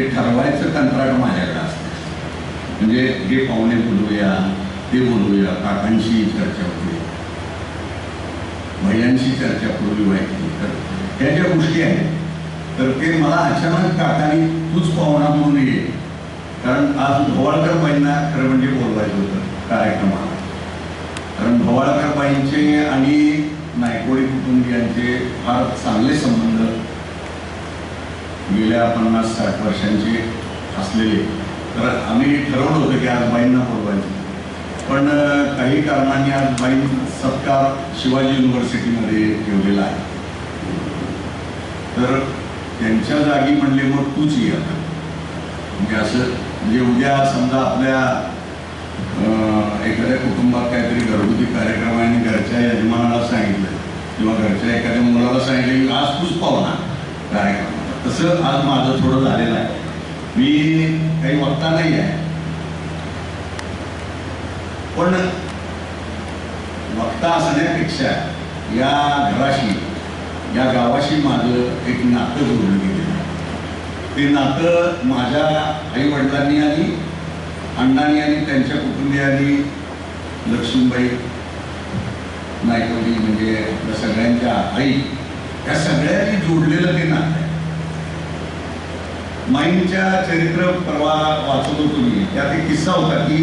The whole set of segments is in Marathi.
हे ठरवायचं कंत्राट माझ्याकडे असतं. म्हणजे हे पाहुणे बोलूया ते बोलूया काकांशी चर्चा करूया भैयांशी चर्चा पूर्वी व्हायची. तर त्या ज्या गोष्टी आहेत तर ते मला अचानक काकानी तूच पाहुणा म्हणून ये. कारण आज भोवाळकर बाईंना खरं म्हणजे बोलवायचं होतं कार्यक्रमाला. कारण भोवाळकर बाईंचे आणि नायकोडी कुटुंबियांचे फार चांगले संबंध गेल्या पन्नास साठ वर्षांचे असलेले. तर आम्ही ठरवलं होतं की आज बाईंना बोलवायचं. पण काही कारणांनी आज बाईं सत्कार शिवाजी युनिव्हर्सिटीमध्ये ठेवलेला आहे. तर त्यांच्या जागी म्हणले मग तूच ये आता. म्हणजे असं म्हणजे उद्या समजा आपल्या अं, एखाद्या कुटुंबात काहीतरी घरगुती कार्यक्रम आहे घरच्या यजमानाला सांगितलं किंवा घरच्या एखाद्या मुलाला सांगितलं की आज तूच पाहुणा कार्यक्रम. तसं आज माझं थोडं झालेलं आहे. मी काही वक्ता नाही आहे. पण वक्ता असण्यापेक्षा या घराशी या गावाशी माझं एक नातं जोडलं गेलेलं आहे. ते नातं माझ्या आई वडिलांनी आणि अण्णांनी आणि त्यांच्या कुटुंबियांनी लक्ष्मीबाई नायकवडी म्हणजे आपल्या सगळ्यांच्या आई या सगळ्यांनी जोडलेलं ते नातं आहे. माईंच्या चरित्र परवा वाचत होतो मी त्यात एक किस्सा होता की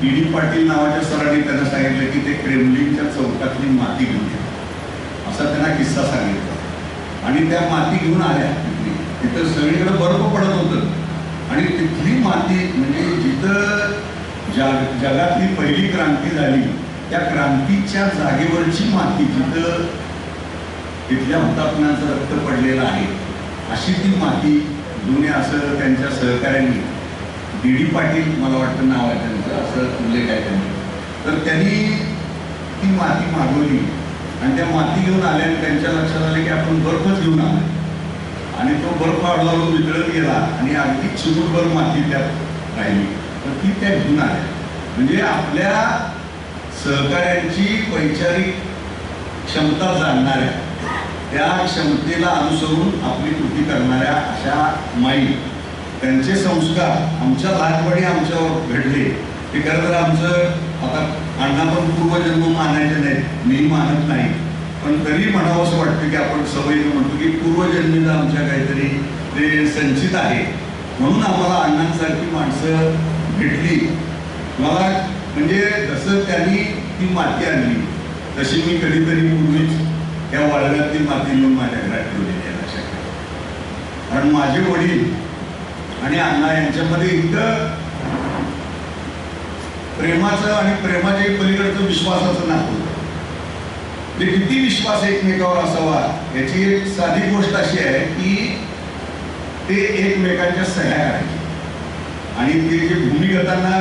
डी डी पाटील नावाच्या सरांनी त्यांना सांगितलं की ते क्रेमलिनच्या चौकातली माती घेऊन या असा त्यांना किस्सा सांगितला. आणि त्या माती घेऊन आल्या तिथली तिथं सगळीकडे बर्फ पडत होतं. आणि तिथली माती म्हणजे जिथं जग जगातली पहिली क्रांती झाली त्या क्रांतीच्या जागेवरची माती जिथं तिथल्या हुतात्म्यांचं रक्त पडलेलं आहे अशी ती माती जुने असं त्यांच्या सहकाऱ्यांनी डी डी पाटील मला वाटतं नाव आहे त्यांचं असं उल्लेख आहे त्यांनी. तर त्यांनी ती माती मागवली आणि त्या माती घेऊन आल्याने त्यांच्या लक्षात आले की आपण बर्फच घेऊन आलो आणि तो बर्फ हळूहळू वितळत गेला आणि अगदी चिमूटभर माती त्यात राहिली. तर ती त्या घेऊन आल्या. म्हणजे आपल्या सहकाऱ्यांची वैचारिक क्षमता जाणणाऱ्या त्या क्षमतेला अनुसरून आपली कृती करणाऱ्या अशा माई त्यांचे संस्कार आमच्या लहानपणी आमच्यावर घडले. ते खरं तर आमचं आता अण्णा पण पूर्वजन्म मानायचे नाहीत मी मानत नाही. पण तरी म्हणावं असं वाटतं की आपण सवयीनं म्हणतो की पूर्वजन्मीचं आमच्या काहीतरी ते संचित आहे. म्हणून आम्हाला अण्णांसारखी माणसं भेटली. मला म्हणजे जसं त्यांनी ती माती आणली तशी मी कधीतरी पूर्वीच त्या वाळव्यातली माती घेऊन माझ्या घरात ठेवलेली आहे लक्षात कारण माझे वडील आणि अण्णा यांच्यामध्ये इतकं प्रेमाचं आणि प्रेमाच्या पलीकडचं विश्वासाचं नातं होतं. म्हणजे किती विश्वास एकमेकावर असावा याची एक साधी गोष्ट अशी आहे की ते एकमेकांच्या सह्या करायचे आणि ते जे भूमिगतांना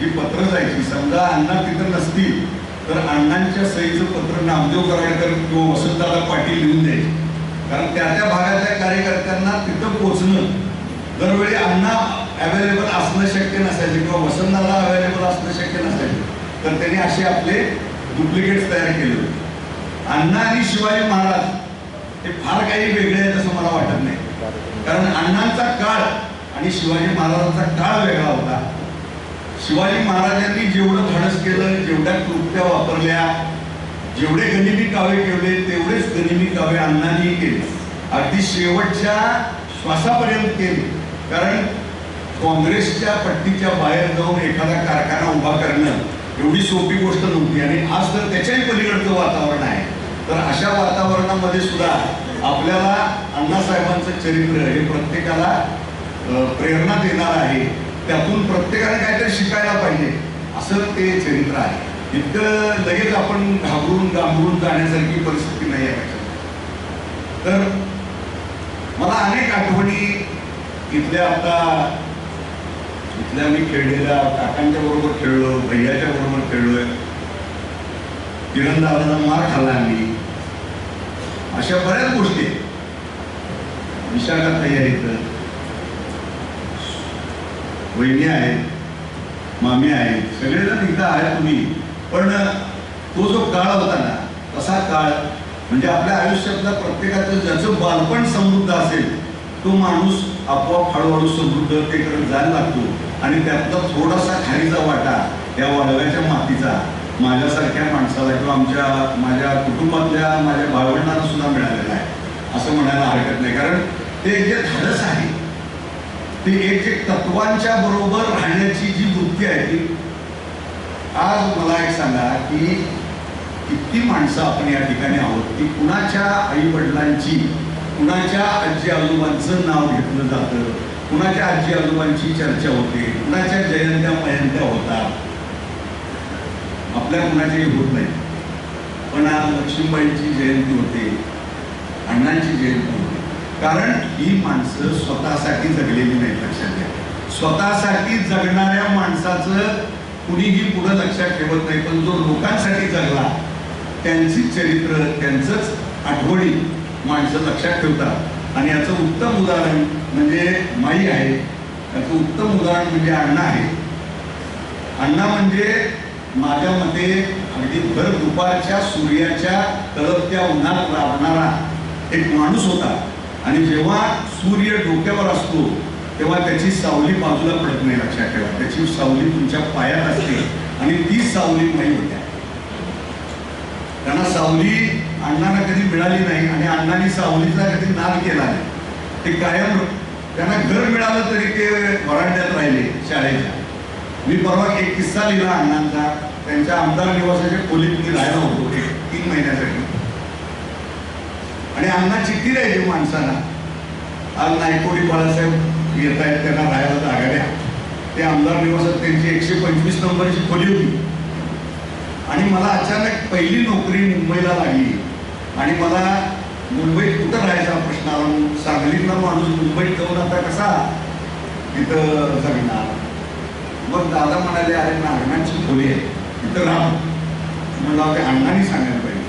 जी पत्र जायची समजा अण्णा तिथं नसतील तर अण्णांच्या सहीचं पत्र नामदेव कराडकर किंवा वसंतदादा पाटील लिहून द्यायचे. कारण त्या त्या भागातल्या कार्यकर्त्यांना तिथं पोहोचणं दरवेळी अण्णा अवेलेबल असणं शक्य नसायचं किंवा वसंतदादा अवेलेबल असणं शक्य नसायचं. तर त्यांनी असे आपले डुप्लिकेट्स तयार केले होते. अण्णा आणि शिवाजी महाराज हे फार काही वेगळे आहेत असं मला वाटत नाही. कारण अण्णांचा काळ आणि शिवाजी महाराजांचा काळ वेगळा होता. शिवाजी महाराजांनी जेवढं धाडस केलं जेवढ्या कृत्या वापरल्या जेवढे गनिमी कावे केले तेवढेच गनिमी कावे अण्णांनी केले. अगदी शेवटच्या श्वासापर्यंत केले. कारण काँग्रेसच्या पट्टीच्या बाहेर जाऊन एखादा कारखाना उभा करणं एवढी सोपी गोष्ट नव्हती. आणि आज तर त्याच्याही पलीकडचं वातावरण आहे. तर अशा वातावरणामध्ये सुद्धा आपल्याला अण्णासाहेबांचं चरित्र हे प्रत्येकाला प्रेरणा देणार आहे. त्यातून प्रत्येकाने काहीतरी शिकायला पाहिजे. असं ते चरित्र आहे. इतकं लगेच आपण घाबरून गांभरून जाण्यासारखी परिस्थिती नाही आहे तर मला अनेक आठवणी इथल्या आता इथल्या मी खेळलेल्या काकांच्या बरोबर खेळलो भैयाच्या बरोबर खेळलोय. तिरंदाजाला मार खाल्ला आम्ही अशा बऱ्याच गोष्टी आहेत. नाही आहे आहेत. वहिनी आहेत मामी आहेत सगळेजण इथं आहे तुम्ही. पण तो जो काळ होता ना तसा काळ म्हणजे आपल्या आयुष्यातला प्रत्येकाचं ज्याचं बालपण समृद्ध असेल तो माणूस आपोआप हळूहळू समृद्ध ते करत जायला लागतो. आणि त्यातला थोडासा खालीचा वाटा या वाळव्याच्या मातीचा माझ्यासारख्या माणसाला किंवा आमच्या माझ्या कुटुंबातल्या माझ्या भावंडांना सुद्धा मिळालेला आहे. असं म्हणायला हरकत नाही. कारण ते जे धाडस आहे ते एक एक तत्वांच्या बरोबर राहण्याची जी वृत्ती आहे ती. आज मला एक सांगा की किती माणसं आपण या ठिकाणी आहोत की कुणाच्या आई वडिलांची कुणाच्या आजी आजोबांचं नाव घेतलं जातं कुणाच्या आजी आजोबांची चर्चा होते कुणाच्या जयंत्या मयंत्या होतात आपल्या कुणाच्याही होत नाही. पण आज लक्ष्मीबाईंची जयंती होते अण्णांची जयंती होते. कारण ही माणसं स्वतःसाठी जगलेली नाहीत लक्षात घ्या. स्वतःसाठी जगणाऱ्या माणसाचं कुणीही पुढं लक्षात ठेवत नाही पण जो लोकांसाठी जगला त्यांची चरित्र त्यांचंच आठवणी माणसं लक्षात ठेवतात. आणि याचं उत्तम उदाहरण म्हणजे माई आहे. याचं उत्तम उदाहरण म्हणजे अण्णा आहे. अण्णा म्हणजे माझ्या मते अगदी भर दुपारच्या सूर्याच्या तळपत्या उन्हात राबणारा एक माणूस होता. आणि जेव्हा सूर्य डोक्यावर असतो तेव्हा त्याची सावली बाजूला पडत नाही लक्षात ठेवा. त्याची सावली तुमच्या पायात असते आणि ती सावली नाही होत्या त्यांना सावली अण्णांना कधी मिळाली नाही आणि अण्णांनी सावलीचा कधी नाद केला नाही. ते कायम त्यांना घर मिळालं तरी ते वराड्यात राहिले शाळेच्या मी परवा एक किस्सा लिहिला अण्णांचा. त्यांच्या आमदार निवासाच्या खोलीत मी राहिला होतो एक तीन महिन्यासाठी. आणि अण्णा चिठ्ठी द्यायची माणसाला आज नायकोडी बाळासाहेब येत आहेत त्यांना राहायला जागा द्या. ते आमदार निवासात त्यांची एकशे पंचवीस नंबरची खोली होती. आणि मला अचानक पहिली नोकरी मुंबईला लागली. आणि मला मुंबईत कुठं राहायचा प्रश्न आला? सांगलीतला माणूस मुंबईत जाऊन आता कसा तिथं जगणार? मग दादा म्हणाले अरे नागनांची खोली आहे. तिथं राहा. म्हणलं ते अण्णांनी सांगायला पाहिजे.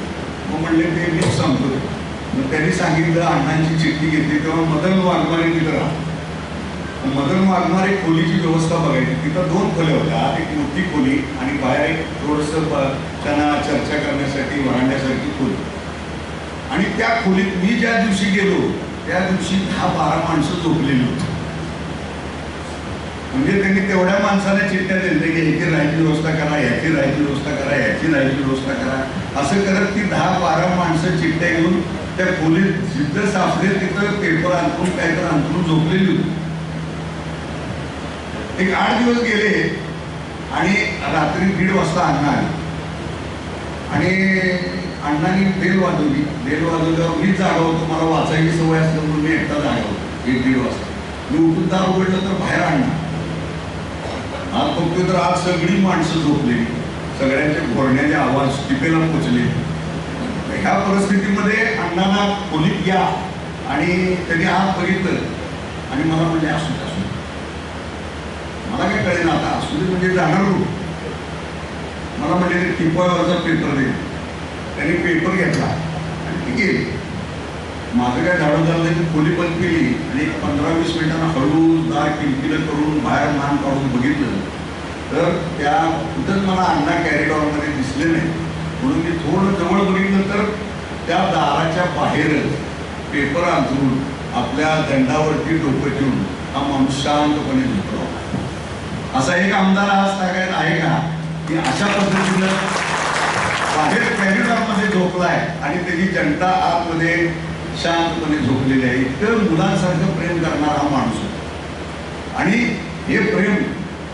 मग म्हणले ते मीच सांगतो मग त्यांनी सांगितलं अण्णांची चिठ्ठी घेतली तेव्हा मदन वाघमारे तिथं राहा मदन वाघमारे खोलीची व्यवस्था बघायची. तिथं दोन खोल्या होत्या. एक मोठी खोली आणि बाहेर एक थोडंसं त्यांना चर्चा करण्यासाठी वाढण्यासाठी खोली. आणि त्या खोलीत मी ज्या दिवशी गेलो त्या दिवशी दहा बारा माणसं झोपलेली होती. म्हणजे त्यांनी तेवढ्या माणसाला चिठ्ठ्या दिल्या की ह्याची राहायची व्यवस्था करा ह्याची राहायची व्यवस्था करा ह्याची राहायची व्यवस्था करा. असं करत ती दहा बारा माणसं चिठ्ठ्या घेऊन त्या खोलीत जिथं सापडे तिथं पेपर अंतरून काहीतरी अंतरून झोपलेली होती. एक आठ दिवस गेले आणि रात्री दीड वाजता अण्णा आले. आणि अण्णांनी बेल वाजवली. बेल वाजवल्यावर मी जागा होतो मला वाचायची सवय असल्यामुळे मी एकटा जागा होतो एक दीड वाजता. मी उठून दार उघडलं तर बाहेर अण्णा. आज बघतोय तर आज सगळी माणसं झोपलेली. सगळ्यांचे घोरण्याचे आवाज टिपेला पोचले. ह्या परिस्थितीमध्ये अण्णांना खोलीत घ्या आणि त्यांनी आत बघितलं. आणि मला म्हणजे असू दे, असू मला काय कळेना आता. असू दे म्हणजे जाणार मला म्हणजे ते टिपॉयवरचा पेपर दे. त्यांनी पेपर घेतला. आणि ठीक आहे माझं काय झाडं झालं नाही मी खोली बंद केली. आणि एक पंधरा वीस मिनिटांना हळू दार किलकिलं करून बाहेर मान काढून बघितलं. तर त्या कुठंच मला अण्णा कॅरिडॉरमध्ये दिसले नाही म्हणून मी थोडं जवळ बघितलं तर त्या दाराच्या बाहेरच पेपर अंथरून आपल्या दंडावरती डोकं ठेवून हा माणूस शांतपणे झोपला असा एक आमदार आज ताकद आहे का? की अशा पद्धतीनं बाहेर कॅरिडॉरमध्ये झोपलाय आणि त्याची जनता आतमध्ये शांतपणे झोपलेली आहे. इतकं मुलांसारखं प्रेम करणारा हा माणूस होता. आणि हे प्रेम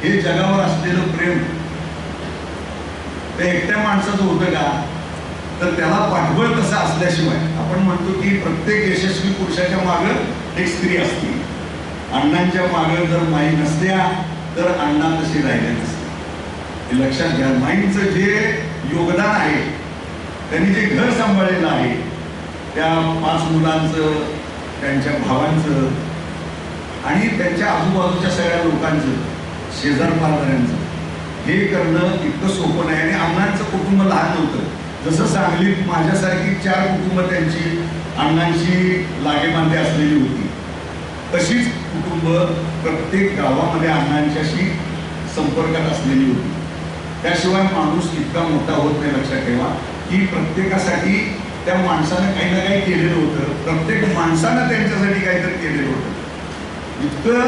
हे जगावर असलेलं प्रेम त्या एकट्या माणसाचं होतं का? तर त्याला पाठबळ तसं असल्याशिवाय आपण म्हणतो की प्रत्येक यशस्वी पुरुषाच्या मागं एक स्त्री असते. अण्णांच्या मागं जर माई नसत्या तर अण्णा तसे राहिले नसते हे लक्षात घ्या माईंचं जे योगदान आहे त्यांनी जे घर सांभाळलेलं आहे त्या पाच मुलांचं त्यांच्या भावांचं आणि त्यांच्या आजूबाजूच्या सगळ्या लोकांचं शेजार पारदाऱ्यांचं हे करणं इतकं सोपं नाही. आणि अण्णांचं कुटुंब लहान नव्हतं जसं सांगलीत माझ्यासारखी चार कुटुंब त्यांची अण्णांची लागेबांधे असलेली होती. तशीच कुटुंब प्रत्येक गावामध्ये अण्णांच्याशी संपर्कात असलेली होती. त्याशिवाय माणूस इतका मोठा होत नाही लक्षात ठेवा. की प्रत्येकासाठी त्या माणसानं काही ना काही केलेलं होतं. प्रत्येक माणसानं त्यांच्यासाठी काहीतरी केलेलं होतं. इतकं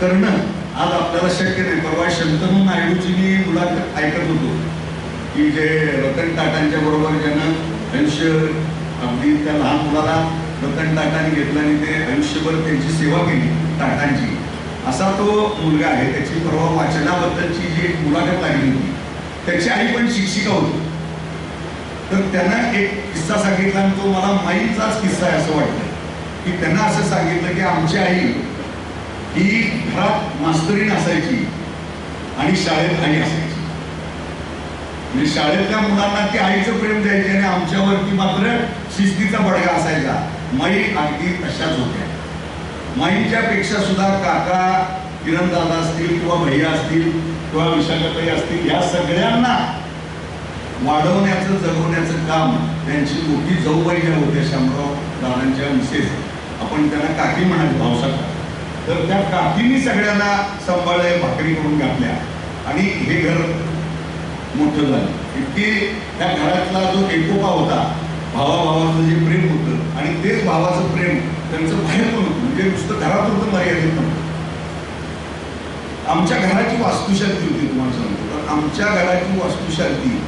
करणं आज आपल्याला शक्य नाही. परवा शंतनू नायडूची मी मुलाखत ऐकत होतो. की जे रतन टाटांच्या बरोबर ज्यानं अंश अगदी त्या लहान मुलाला रतन टाटाने घेतलं आणि ते आयुष्यभर त्यांची सेवा केली टाटांची. असा तो मुलगा आहे. त्याची परवा वाचनाबद्दलची जी एक मुलाखत लागली होती त्याची आई पण शिक्षिका होती. तर त्यांना एक किस्सा सांगितला आणि तो मला माईचाच किस्सा आहे असं वाटतं की त्यांना असं सांगितलं की आमची आई ही घरात मास्तरीण असायची आणि शाळेत आई असायची. म्हणजे शाळेतल्या मुलांना ती आईचं प्रेम द्यायची आणि आमच्यावरती मात्र शिस्तीचा बडगा असायचा. माई अगदी तशाच होत्या. माईच्या पेक्षा सुद्धा काका किरण दादा असतील किंवा भैया असतील किंवा विशाखाताई असतील या सगळ्यांना वाढवण्याचं जगवण्याचं काम त्यांची मोठी जाऊबाई ज्या होत्या शामराव दादांच्या मिसेस. आपण त्यांना काकी म्हणाले भावसाका तर त्या काकींनी सगळ्यांना सांभाळल्या भाकरी करून घातल्या. आणि हे घर मोठं झालं. इतकी त्या घरातला जो एकोपा होता भावाभावाचं जे प्रेम होतं आणि तेच भावाचं प्रेम त्यांचं बाहेर पण होतं. म्हणजे नुसतं घरातून मर्यादित नव्हतं. आमच्या घराची वास्तुशांती होती तुम्हाला सांगतो. तर आमच्या घराची वास्तुशांती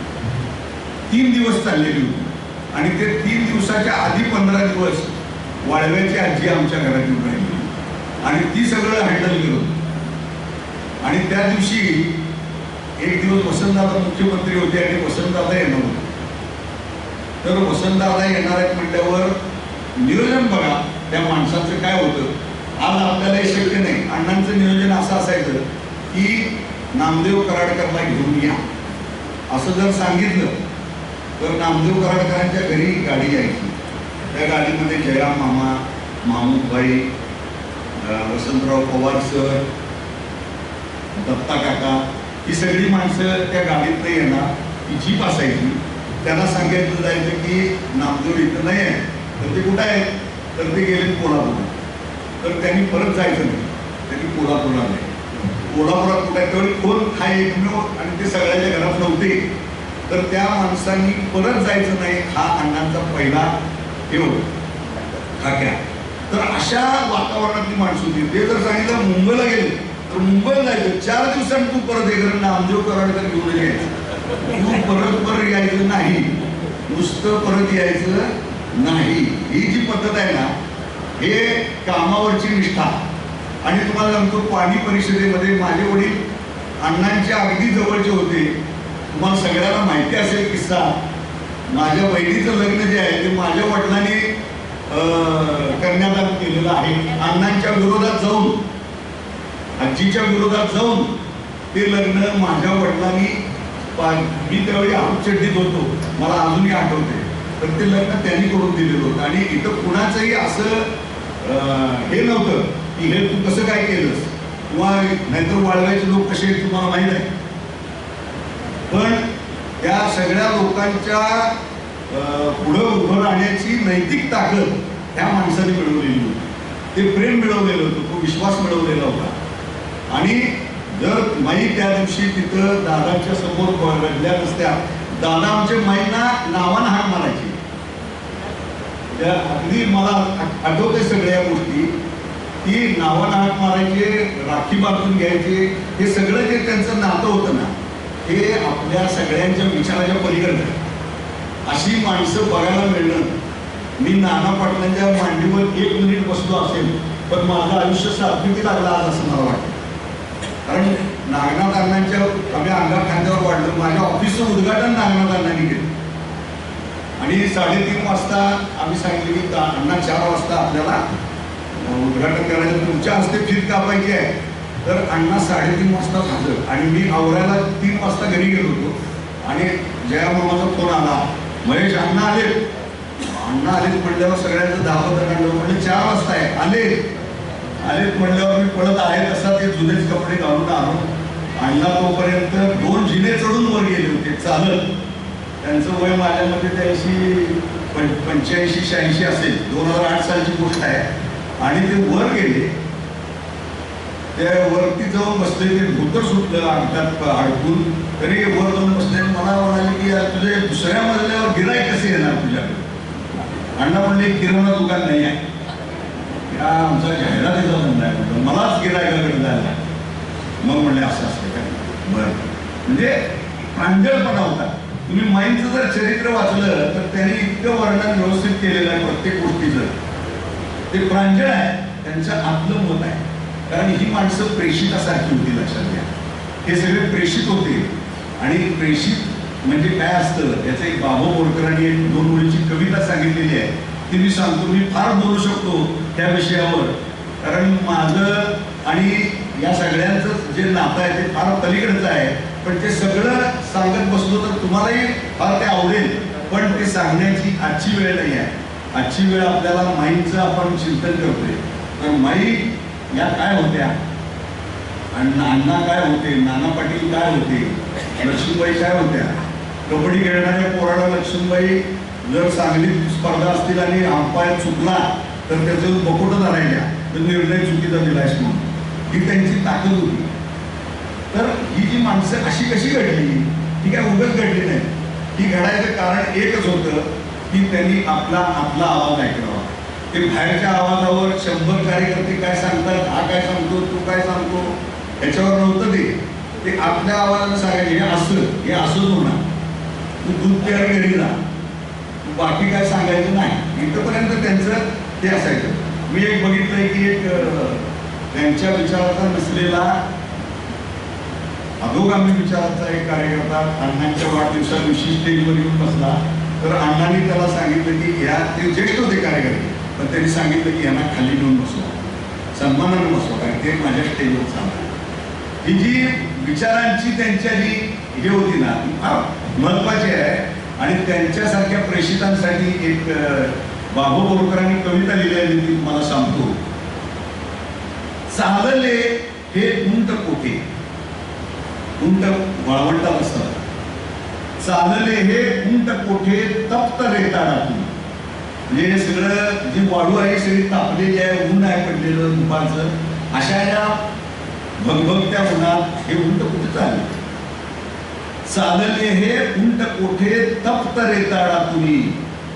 तीन दिवस चाललेली होती. आणि ते तीन दिवसाच्या आधी पंधरा दिवस वाळव्याची आजी आमच्या घरात येऊन राहिली. आणि ती सगळं हँडल केलं आणि त्या दिवशी एक दिवस वसंतदादा मुख्यमंत्री होते आणि वसंतदादा येणार होते. तर वसंतदादा येणार आहेत म्हटल्यावर नियोजन बघा त्या माणसाचं काय होतं. आज आपल्याला हे शक्य नाही. अण्णांचं नियोजन असं असायचं की नामदेव कराडकरला घेऊन या. असं जर सांगितलं तर नामदेव कराडकरांच्या घरी गाडी यायची. त्या गाडीमध्ये जया मामा मामूबाई वसंतराव पवार सर दत्ता काका ही सगळी माणसं त्या गाडीत येणार ती जीप असायची. त्यांना सांगायचं जायचं की नामदेव इथं नाही आहे तर ते कुठं आहे तर ते गेले कोल्हापूर तर त्यांनी परत जायचं नाही. त्यांनी कोल्हापूरला नाही. कोल्हापुरात कुठे तेवढी कोण हा एकमेव? आणि ते सगळ्याच्या घरात नव्हते. तर त्या माणसांनी परत जायचं नाही. हा अण्णांचा पहिला हे होता. खाक्या तर अशा वातावरणातली माणसं होती ते जर सांगितलं मुंबईला गेले तर मुंबईला जायचं. चार दिवसांनी तू परत इकडे नामदेव कराडकर घेऊन यायचं. तू परत परत यायचं नाही. नुसतं परत यायचं नाही. ही जी पद्धत आहे ना हे कामावरची निष्ठा. आणि तुम्हाला सांगतो पाणी परिषदेमध्ये माझे वडील अण्णांच्या अगदी जवळचे होते. तुम्हाला सगळ्यांना माहिती असेल किस्सा. माझ्या बहिणीचं लग्न जे आहे ते माझ्या वडिलांनी अं, कन्यादान केलेलं आहे. अण्णांच्या विरोधात जाऊन आजीच्या विरोधात जाऊन ते लग्न माझ्या वडिलांनी मी त्यावेळी आमचड्डीत होतो. मला अजूनही आठवते. तर ते लग्न त्यांनी करून दिलेलं होतं. आणि इथं कुणाचंही असं हे नव्हतं की हे तू कसं काय केलंस? किंवा नाहीतर वाळवायचे लोक कसे आहेत तुम्हाला माहीत आहे? पण त्या सगळ्या लोकांच्या पुढं उभं राहण्याची नैतिक ताकद त्या माणसाने मिळवलेली होती. ते प्रेम मिळवलेलं होतं तो विश्वास मिळवलेला होता. आणि जर माई त्या दिवशी तिथं दादाच्या समोर रडल्या नसत्या दादा आमच्या माईंना नावानं हाक मारायची. त्या अगदी मला आठवते सगळ्या गोष्टी. की नावानं हाक मारायचे राखी बांधून घ्यायचे हे सगळं जे त्यांचं नातं होतं ना हे आपल्या सगळ्यांच्या विचाराच्या पलीकडे अशी माणसं बघायला मिळणं. मी नाना पाटलांच्या मांडीवर एक मिनिट बसलो असेल पण माझं आयुष्य सार्थकी लागलं आज असं मला वाटतं. कारण नागनाथ अण्णांच्या आम्ही अंगा खांद्यावर वाढलं. माझ्या ऑफिसचं उद्घाटन नागनाथ अण्णांनी केलं. आणि साडेतीन वाजता आम्ही सांगितलं की अण्णा चार वाजता आपल्याला उद्घाटन करायचं. तुमच्या हस्ते फीत कापायची आहे. तर अण्णा साडेतीन वाजता झालं आणि मी आवरायला तीन वाजता घरी गेलो होतो. आणि जया मामाचा फोन आला. महेश अण्णा आले अण्णा आलेत म्हणल्यावर सगळ्यांचं धावत काढलं म्हणलं चार वाजता आहे. आले आलेत म्हणल्यावर मी पळत आहे तसा ते जुनेच कपडे घालून आलो. अण्णा तोपर्यंत दोन जिने चढून वर गेले होते. चालत. त्यांचं वय माझ्यामध्ये त्याऐंशी पं पंच्याऐंशी शहाऐंशी असेल. दोन हजार आठ सालची गोष्ट आहे. आणि ते वर गेले. त्या वरती जाऊन बसले ते धोतर सुटलं अंगठात अडकून तरी वर जाऊन बसले मला म्हणाले की यार तुझे दुसऱ्या मजल्यावर गिराय कसे येणार तुझ्याकडे? अण्णा म्हणले किराणा दुकान नाही आहे. या आमचा जाहिरातीचा धंदा आहे म्हटलं मलाच गिरायकाकडे जायला मग म्हणले असं असतं काय? बरं. म्हणजे प्रांजळपणा होता. तुम्ही माईंचं जर चरित्र वाचलं तर त्यांनी इतकं वर्णन व्यवस्थित केलेलं आहे प्रत्येक गोष्टीचं. ते प्रांजळ आहे. त्यांचं आतलं मत आहे. कारण ही माणसं प्रेषितासारखी होती लक्षात घ्या. हे सगळे प्रेषित होते. आणि प्रेषित म्हणजे काय असतं? याचं एक बाबू बोरकरांनी एक दोन मुलीची कविता सांगितलेली आहे. ती मी सांगतो मी फार बोलू शकतो त्या विषयावर. कारण माझं आणि या सगळ्यांचं जे नातं आहे ते फार पलीकडचं आहे. पण ते सगळं सांगत बसलो तर तुम्हालाही फार ते आवडेल. पण ते सांगण्याची आजची वेळ नाही आहे. आजची वेळ आपल्याला माईंचं आपण चिंतन करतोय. तर माई या काय होत्या? आणि अण्णा काय होते? नाना पाटील काय होते? लक्ष्मीबाई काय होत्या? कबड्डी खेळणाऱ्या पोराला लक्ष्मीबाई जर चांगली स्पर्धा असतील आणि अंपायर चुकला तर त्याचं बकोट धरायच्या तर निर्णय चुकीचा दिलायस म्हणून. ही त्यांची ताकद होती. तर ही जी माणसं अशी कशी घडली? ही काय उगच घडली नाही. ही घडायचं कारण एकच होतं की त्यांनी आपला आपला आवाज ऐकला. ते बाहेरच्या आवाजावर शंभर कार्यकर्ते काय सांगतात हा काय सांगतो तू काय सांगतो याच्यावर नव्हतं ते. ते आपल्या आवाजानं सांगायचे हे असं हे असंच होणार. तू दूध प्यायला घरी जा. तू बाकी काय सांगायचं नाही. इथंपर्यंत त्यांचं ते असायचं. मी एक बघितलंय की एक त्यांच्या विचाराचा नसलेला अधोगामी विचाराचा एक कार्यकर्ता अण्णांच्या वाढदिवसा दिवशी स्टेजवर येऊन बसला. तर अण्णांनी त्याला सांगितलं की या ते ज्येष्ठ होते कार्यकर्ते. पण त्यांनी सांगितलं की यांना खाली घेऊन बसवा. सन्मानानं बसवा कारण ते माझ्या स्टेजवर चालणार ही जी विचारांची त्यांच्या जी हे होती ना ती फार महत्वाची आहे. आणि त्यांच्यासारख्या प्रेषितांसाठी एक बाबू बोरकरांनी कविता लिहिलेली ती तुम्हाला सांगतो. चालले हे उंट कोठे? उंट वाळवंटात असतात चालले हे उंट कोठे? तप्त रेताडातून. म्हणजे हे सगळं जी वाळू आहे सगळी तापलेली आहे ऊन आहे पडलेलं दुपारचं अशा या भगभगत्या उन्हात हे उंट कुठे चालले? चालले हे उंट कोठे? तप्त रेताळा तुम्ही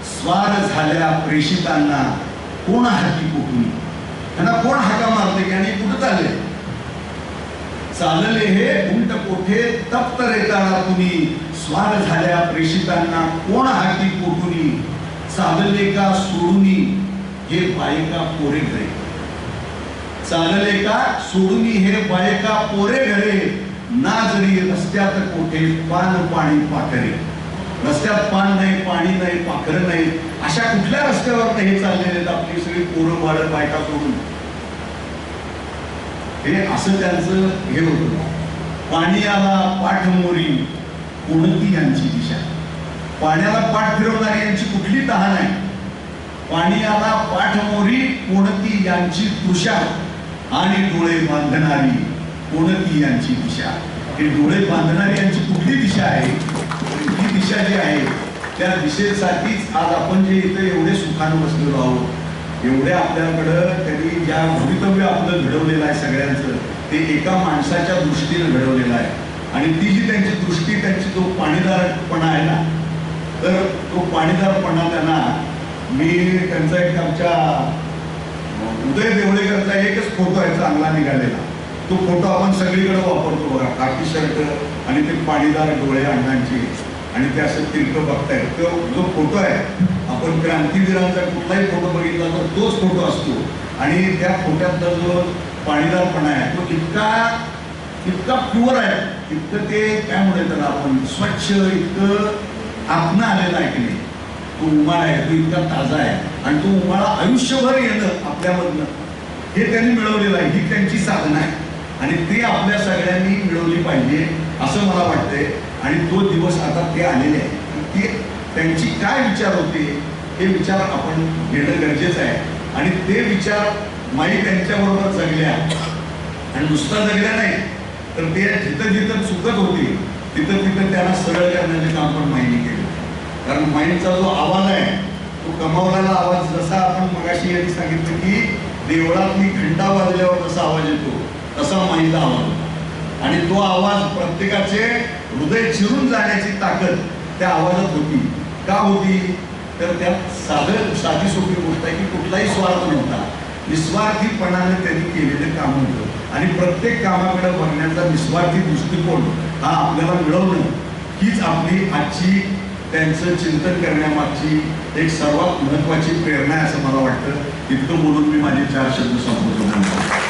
स्वार झाल्या प्रेषितांना. कोण हाती कुठून? त्यांना कोण हाका मारते? की आणि कुठं चालले? चालले हे उंट कोठे? तप्त रेताळा तुम्ही स्वार झाल्या प्रेषितांना. कोण हाती कुठून? चालले का सोडुनी हे बायका पोरे घरे. चालले का सोडुनी हे बायका पोरे घरे. ना जरी रस्त्यात कोठे पान पाणी पाखरे. रस्त्यात पान नाही पाणी नाही पाखर नाही. अशा कुठल्या रस्त्यावर हे चाललेले आहेत आपली सगळी पोरं वाढत बायका सोडून? हे असं त्यांचं हे होतं. पाणी आला पाठ मोरी कोणती यांची दिशा. पाण्याला पाठ फिरवणारी यांची कुठली तहान आहे? पाणी आला पाठमोरी कोणती यांची तुषा आणि डोळे बांधणारी कोणती यांची दिशा? हे डोळे बांधणारी यांची कुठली दिशा आहे? ही दिशा जी आहे त्या दिशेसाठीच आज आपण जे इथे एवढे सुखानं बसलेलो आहोत एवढे आपल्याकडं त्यांनी ज्या भवितव्य आपलं घडवलेलं आहे सगळ्यांचं ते एका माणसाच्या दृष्टीनं घडवलेलं आहे. आणि ती जी त्यांची दृष्टी त्यांची जो पाणीदारपणा आहे ना तर तो पाणीदारपणा त्यांना मी त्यांचा एक आमच्या उदय देवळेकरचा एकच फोटो आहे चांगला निघालेला. तो फोटो आपण सगळीकडे वापरतो बघा काकी शर्ट आणि ते पाणीदार डोळे अण्णांची आणि ते असं तिरकं बघताय तो जो फोटो आहे आपण क्रांतीवीरांचा कुठलाही फोटो बघितला तर तोच फोटो असतो. आणि त्या फोटोतला जो पाणीदारपणा आहे तो इतका इतका प्युअर आहे इतकं ते काय म्हणूया त्याला आपण स्वच्छ इतकं आपणं आलेला आहे की नाही? तो उमाळा आहे तो इतका ताजा आहे. आणि तो उमाळा आयुष्यभर येणं आपल्यामधनं. हे त्यांनी मिळवलेलं आहे. ही त्यांची साधना आहे. आणि ते आपल्या सगळ्यांनी मिळवली पाहिजे असं मला वाटतंय. आणि तो दिवस आता ते आलेले आहे. ते त्यांची काय विचार होते हे विचार आपण घेणं गरजेचं आहे. आणि ते विचार माई त्यांच्याबरोबर जगल्या. आणि नुसता जगल्या नाही तर ते जिथं जिथं चुकत होती तिथं तिथं त्यांना सरळ करण्याचे काम पण माहिती केलं. कारण माईंचा जो आवाज आहे तो कमावलेला आवाज जसा आपण मगाशी यांनी सांगितलं की देवळातली घंटा वाजल्यावर जसा आवाज येतो तसा माईचा आवाज होता. आणि तो आवाज प्रत्येकाचे हृदय चिरून जाण्याची ताकद त्या आवाजात होती. का होती? तर त्यात साधं साधी सोपी गोष्ट आहे की कुठलाही स्वार्थ नव्हता. निस्वार्थीपणाने त्यांनी केलेलं काम होतं. आणि प्रत्येक कामाकडे बघण्याचा निस्वार्थी दृष्टिकोन हा आपल्याला मिळवणं हीच आपली आजची त्यांचं चिंतन करण्यामागची एक सर्वात महत्वाची प्रेरणा आहे असं मला वाटतं. इतकं बोलून मी माझे चार शब्द संपवतो.